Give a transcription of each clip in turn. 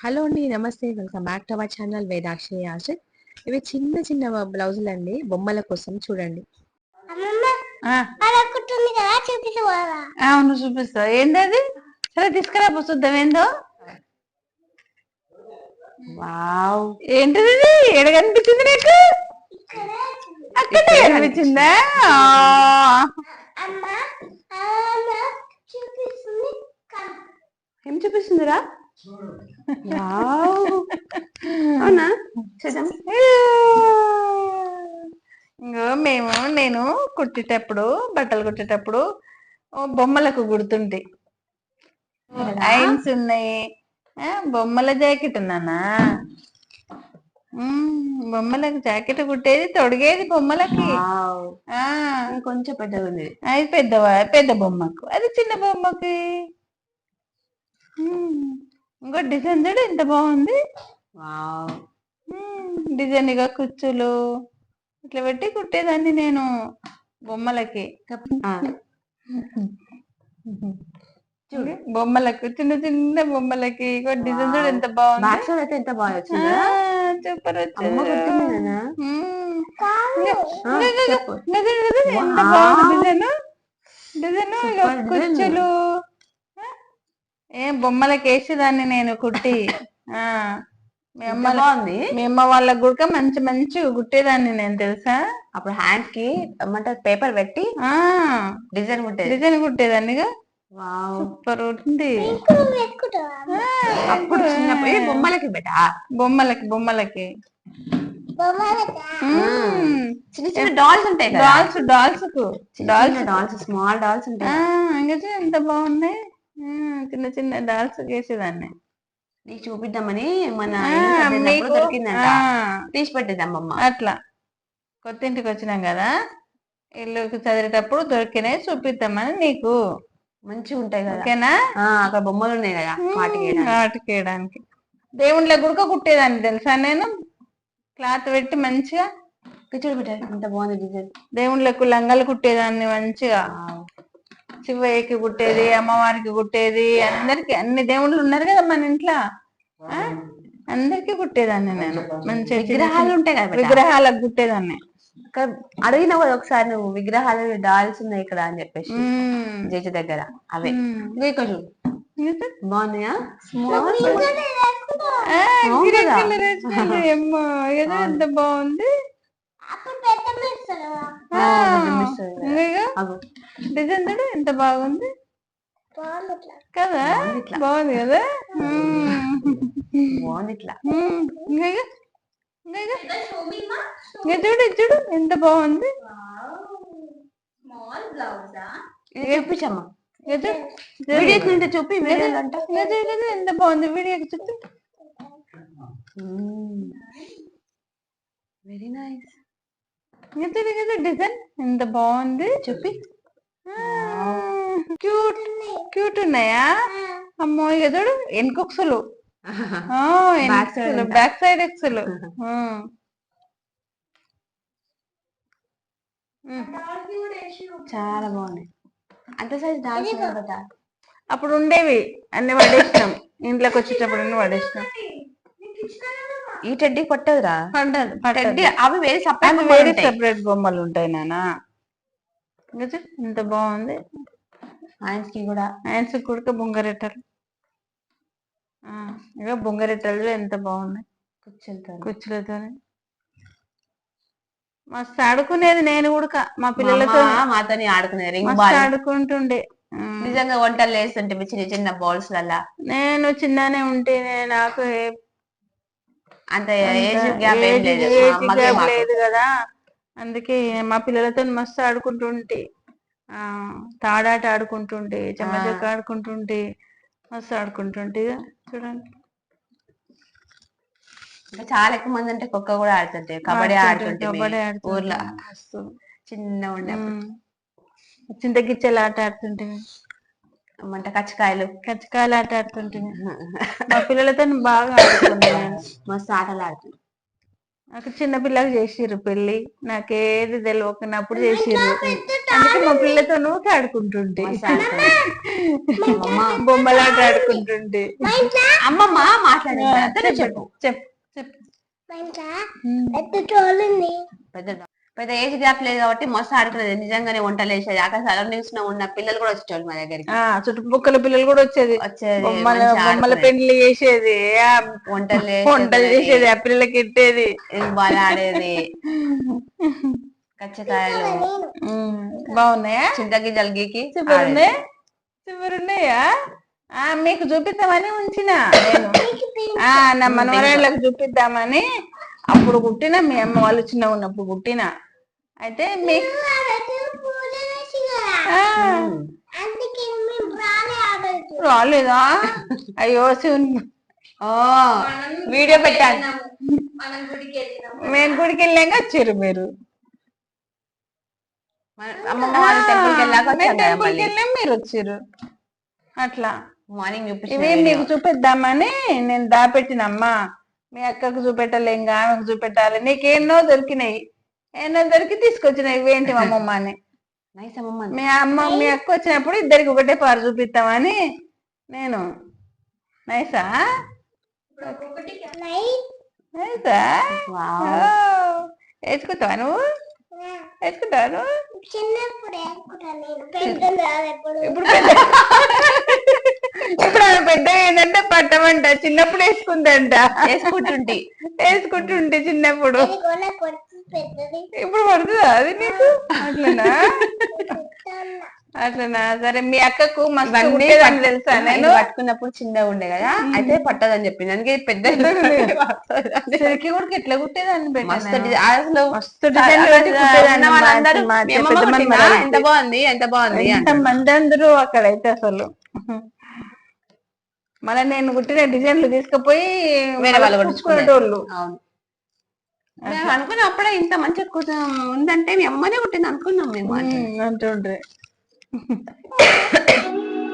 Hello అండి నమస్తే. Welcome back to our channel Vedakshi Ashrith ఇవి చిన్న చిన్న బ్లౌజులు అండి బొమ్మల కోసం చూడండి. అవును చూపిస్తా. ఏంది అది సరే తీసుకురా చూద్దాం. ఏందో? వావ్. ఏంటిది? ఏడ కనిపించింది నీకు? అక్కడ కనిపించిందా. ఏం చూపిస్తుందిరా? అవునా? చూద్దాం. ఇంకో మేము నేను కుట్టేటప్పుడు బట్టలు కుట్టేటప్పుడు బొమ్మలకు గుర్తుంటాయి ఐన్స్ ఉన్నాయి. బొమ్మల జాకెట్ ఉన్నానా బొమ్మలకు జాకెట్ కుట్టేది తొడిగేది బొమ్మలకి. కొంచెం పెద్దగా ఉంది. అది పెద్దవా పెద్ద బొమ్మకు. అది చిన్న బొమ్మకి. ఇంకో డిజైన్ చూడు ఎంత బాగుంది వావ్ డిజైన్గా కుచ్చులు ఇట్లా పెట్టి కుట్టేదాన్ని నేను బొమ్మలకి చూడు బొమ్మలకు చిన్న చిన్న బొమ్మలకి డిజైన్ చూడు ఎంత బాగుంది ఎంత బాగా వచ్చిందా సూపర్. బాగుంది డిజైన్. కుచ్చులు ఏం బొమ్మలకి వేసేదాన్ని నేను కుట్టి ఆ మీ అమ్మ బాగుంది. మీ అమ్మ వాళ్ళకి కూడా మంచి మంచి కుట్టేదాన్ని నేను తెలుసా? అప్పుడు హ్యాండ్కి ఏమంటారు పేపర్ పెట్టి ఆ డిజైన్ కుట్టేది. డిజైన్ కుట్టేదాన్నిగా? వావ్. సూపర్ ఉంది. అప్పుడు చిన్నప్పుడు ఏ బొమ్మలకి బెటా? బొమ్మలకి బొమ్మలకి. బొమ్మలకా? మ్మ్. చిన్న చిన్న డాల్స్ ఉంటాయి కదా? డాల్స్ డాల్స్కు డాల్స్. డాల్స్ స్మాల్ డాల్స్ ఉంటాయి ఇంకా చూడు ఎంత బాగున్నాయి. చిన్న చిన్న డాల్స్ వేసేదాన్ని. నీకు చూపిద్దామని మన ఇల్లు దొరికిందంట. తీసి పెట్టేది అమ్మమ్మ అట్లా. కొత్త ఇంటికి వచ్చినాం కదా ఇల్లుకి చదివేటప్పుడు దొరికినాయి చూపిద్దామని నీకు. మంచిగా ఉంటాయి కదా. ఓకేనా? అక్కడ బొమ్మలు ఉన్నాయి కదా వాటికి వేయడానికి. దేవుళ్ళ గుడక కుట్టేదాన్ని తెలుసా నేను? క్లాత్ పెట్టి మంచిగా. చూడు బిడ్డ ఎంత బాగుంది డిజైన్. దేవుళ్ళకు లంగలు కుట్టేదాన్ని మంచిగా. శివయ్యకి కుట్టేది అమ్మవారికి కుట్టేది అందరికి అన్ని దేవుళ్ళు ఉన్నారు కదా మన ఇంట్లో? అందరికి కుట్టేదాన్ని నేను. చిన్న విగ్రహాలు ఉంటాయి కదా. విగ్రహాలకు కుట్టేదాన్ని అడిగినావు కదా ఒకసారి నువ్వు విగ్రహాలు డాల్స్ ఉన్నాయి ఇక్కడ అని చెప్పేసి. జేజ దగ్గర అవే. ఇక్కడ? బాగున్నాయా? ఎంత బాగుంది. డిజైన్ చూడు ఎంత బాగుంది. కదా? బాగుంది ఇట్లా. బాగుంది కదా. బాగుంది ఇట్లా. ఇంకా చూడు ఇది చూడు ఎంత బాగుంది. చూపించమ్మా. వీడియో తింటే చూపి వీడియో ఎంత బాగుంది వీడియోకి చూపి. వెరీ నైస్ డిజైన్ ఎంత బాగుంది చెప్పి క్యూట్ క్యూట్ ఉన్నాయా? అమ్మో వెనుకొక్సలు Back side అంట. Back side ఎక్సలు. చాలా బాగున్నాయి అంత సైజ్ డాల్స్ కదా అప్పుడు ఉండేవి. అన్ని పడేసినాం. ఇంట్లోకి వచ్చేటప్పుడు అన్ని పడేసినాం. ఈ టెడ్డీ కొట్టదురా పడ్డది టెడ్డీ పడ్డది అవి వేరే సపరేట్ వేరే సెపరేట్ బొమ్మలు ఉంటాయి చూడు, ఎంత బాగుంది. కి కూడా. హ్యాండ్స్ కుడక బొంగరెట్టలు. ఇక బొంగరెట్టలు ఎంత బాగున్నాయి కూర్చుంటారు కుచ్చులతోని. మస్తు ఆడుకునేది నేను కూడా మా పిల్లలతో. మాతో ఆడుకునే రింగ్ ఆడుకుంటుండే. నిజంగా వంటలు వేస్తుంటే చిన్న చిన్న బాల్స్ లల్లా నేను చిన్ననే ఉంటే నాకు అంత ఏజ్ గ్యాప్ ఏం లేదు. మా ఏజ్ అమ్మకి గ్యాప్ మాకు. లేదు కదా. అందుకే మా పిల్లలతో మస్తు ఆడుకుంటుంటే. ఆ తాడాట ఆడుకుంటుంటే చెమ్మచక్క ఆడుకుంటుంటే మస్తు ఆడుకుంటుంటే. ఇక చూడండి. ఇంకా చాలా ఎక్కువ మంది అంటే కుక్క కూడా ఆడుతుంటే కబడ్డీ ఆడుతుంటే కబడ్డీ ఆడుతుంటే ఊర్లో. మస్తు. చిన్న ఉండే ఉమ్. చింతగిచ్చెలు ఆట ఆడుతుంటే. మంట కచ్చకాయలు. కచ్చకాయలు ఆట ఆడుతుంటే మా పిల్లలతో బాగా ఆడుకున్నాను మస్తు ఆటలు ఆడుతుంది నాకు చిన్న పిల్లకి చేసిర్రు పెళ్ళి నాకేది తెలియకున్నప్పుడు చేసిర్రు. అందుకే మా పిల్లతో నువ్వు ఆడుకుంటుంటే బొమ్మలాట ఆడుకుంటుంటే అమ్మమ్మ మాట్లాడింది అతనే చెప్పు. చెప్పు. చెప్పు. పెద్ద పెద్ద ఏజ్ గ్యాప్ లేదు కాబట్టి మస్తు ఆడుకునేది నిజంగానే వంటలు వేసేది అక్కడ సరౌండింగ్స్లో ఉన్న పిల్లలు కూడా వచ్చేవాళ్ళు మా దగ్గరికి. చుట్టుపక్కల పిల్లలు కూడా వచ్చేది. వచ్చేది. పెండ్లి చేసేది. వంటలు వంటలు చేసేది. ఆ పిల్లలకి ఇట్టేది బాగా ఆడేది. కచ్చకాయలు. బాగున్నాయా? చింతగింజలు గీకి ఉన్నాయా ఆ మీకు చూపిద్దామని ఉంచిన. నేను. ఆ నా మనవరాళ్ళకి చూపిద్దామని. అప్పుడు కుట్టిన మీ అమ్మ వాళ్ళు చిన్నగా ఉన్నప్పుడు కుట్టిన. అయితే మీకు రాలేదా? అయ్యో శివుని వీడియో పెట్టాను మేము గుడికి వెళ్ళాక వచ్చారు మీరు. అమ్మమ్మ వాళ్ళ టెంపుల్కి వెళ్ళాక టెంపుల్కి మీరు వచ్చారు. అట్లా. మార్నింగ్ ఇవి మీకు చూపిద్దామని నేను దాపెట్టినమ్మా మీ అక్కకు చూపెట్టలేం ఆమెకు చూపెట్టాలి. నీకేన్నో దొరికినాయి. దొరికి తీసుకొచ్చినాయి ఇవేంటి మా అమ్మమ్మ అని మీ అమ్మ మీ అక్క వచ్చినప్పుడు ఇద్దరికి ఒకటే పారు చూపిస్తామని నేను. నైసా? నైసా? వేసుకుంటావా నువ్వు? వేసుకుంటావా ఇప్పుడు పెద్ద ఇప్పుడు ఆమె పెద్ద ఏంటంటే పట్టమంట. చిన్నప్పుడు వేసుకుందంట వేసుకుంటుంటి వేసుకుంటుంటే చిన్నప్పుడు. ఇప్పుడు పడుతుందా? అది నీకు? అట్లనా. అట్లనా? సరే మీ అక్కకు మస్తు తెలుసా నేను? పట్టుకున్నప్పుడు చిన్నగా ఉండే కదా అయితే పట్టదని చెప్పింది. అందుకే పెద్ద సిరికి కూడా ఎట్లా కుట్టేదాన్ని అసలు మస్తు. ఎంత బాగుంది ఎంత బాగుంది. మంది అందరూ అక్కడైతే అసలు? మళ్ళీ నేను కుట్టిన డిజైన్లు తీసుకుపోయి వేరే వాళ్ళు కుట్టుకునేటోళ్ళు అవును. మేము అనుకున్నాం అప్పుడే ఇంత మంచిగా కుట్ట- ఉందంటే మీ అమ్మనే కుట్టింది అనుకున్నాం మేము.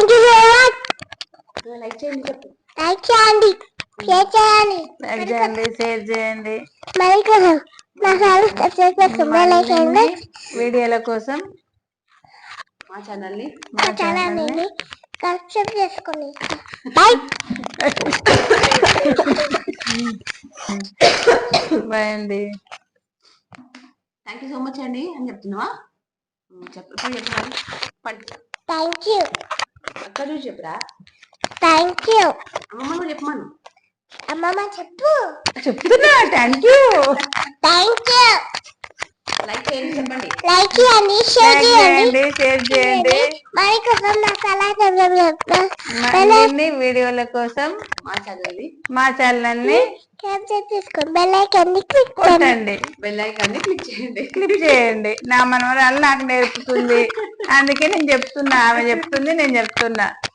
అంటే. ఉమ్, అంటుండ్రి చేయండి చెప్పు లైక్ చేయండి షేర్ చేయండి. లైక్ చేయండి షేర్ చేయండి. మరి కోసం నా ఛానల్ సబ్స్క్రైబ్ చేసుకోండి ఐకాన్ మరిన్ని వీడియోల కోసం మా ఛానల్ని మా ఛానల్ ఛానల్ని సబ్స్క్రైబ్ చేసుకోండి బై బాయ్ అండి. థ్యాంక్ యూ సో మచ్ అండి. అని చెప్తున్నావా? చెప్పు. ఇప్పుడు చెప్పు మరి. పట్టు. థ్యాంక్ యూ అక్క చూసి చెప్పురా? థ్యాంక్ యూ అమ్మమ్మ చెప్పమను. అమ్మమ్మ చెప్పు. చెప్తున్నా థ్యాంక్ యూ థ్యాంక్ యూ చెప్పండి. లైక్ చేయండి షేర్ చేయండి. షేర్ చేయండి. మరి కోసం మరిన్ని వీడియోల కోసం మా ఛానల్ మా చేసుకోండి బెల్ ఐకాన్ని క్లిక్ చేయండి. కొట్టండి. బెల్ ఐకాన్ని క్లిక్ చేయండి. క్లిక్ చేయండి. నా మనవరాలు నాకు నేర్పుతుంది. అందుకే నేను చెప్తున్నా ఆమె చెప్తుంది నేను చెప్తున్నా.